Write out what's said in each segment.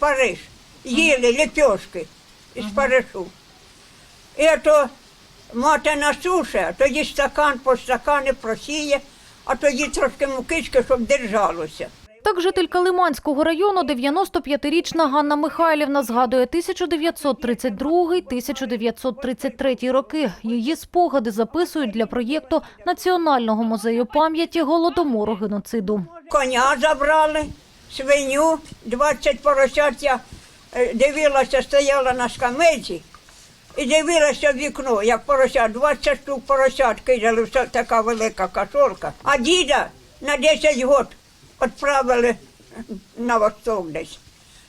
Париж. Їли лепешки із Парижу. І то мати насуше, а тоді стакан по стакані просіє, а тоді трошки мукички, щоб держалося. Так жителька Лиманського району, 95-річна Ганна Михайлівна, згадує 1932-1933 роки. Її спогади записують для проєкту Національного музею пам'яті голодомору геноциду. Коня забрали, свиню, 20 поросят я е, дивилася, стояла на скамейці і дивилася в вікно, як поросят, 20 штук поросят кидали, така велика кашолка. А діда на 10 год відправили на восток десь.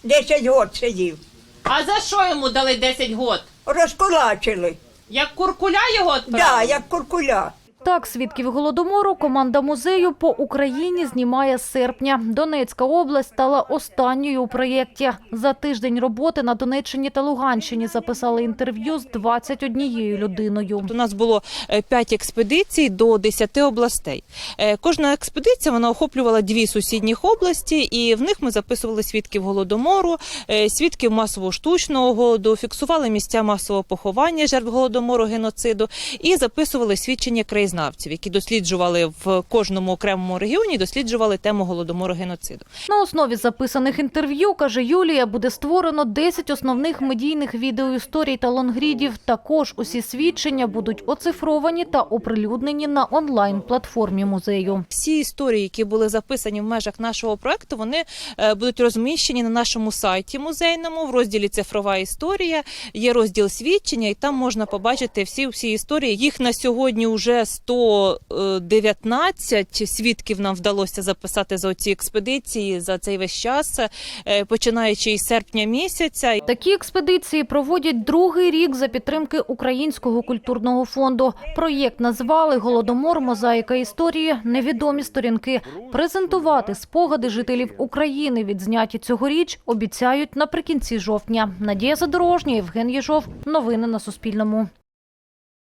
10 год сидів. А за що йому дали 10 год? Розкулачили. Як куркуля його Да, як куркуля. Так, свідків голодомору команда музею по Україні знімає з серпня. Донецька область стала останньою у проєкті. За тиждень роботи на Донеччині та Луганщині записали інтерв'ю з 21 людиною. У нас було 5 експедицій до 10 областей. Е, Кожна експедиція вона охоплювала дві сусідніх області, і в них ми записували свідків голодомору, е, свідків масового штучного голоду, фіксували місця масового поховання жертв голодомору, геноциду і записували свідчення краєзнавців, які досліджували в кожному окремому регіоні, досліджували тему голодомору геноциду. На основі записаних інтерв'ю, каже Юлія, буде створено 10 основних медійних відеоісторій та лонгрідів. Також усі свідчення будуть оцифровані та оприлюднені на онлайн-платформі музею. Всі історії, які були записані в межах нашого проекту, вони е, будуть розміщені на нашому сайті музейному в розділі Цифрова історія. Є розділ свідчення, і там можна побачити всі всі історії. Їх на сьогодні вже 119 свідків нам вдалося записати за ці експедиції за цей весь час, е, починаючи із серпня місяця. Такі експедиції проводять другий рік за підтримки Українського культурного фонду. Проєкт назвали Голодомор, мозаїка історії, невідомі сторінки. Презентувати спогади жителів України, відзняті цьогоріч, обіцяють наприкінці жовтня. Надія Задорожня, Євген Єжов. Новини на Суспільному.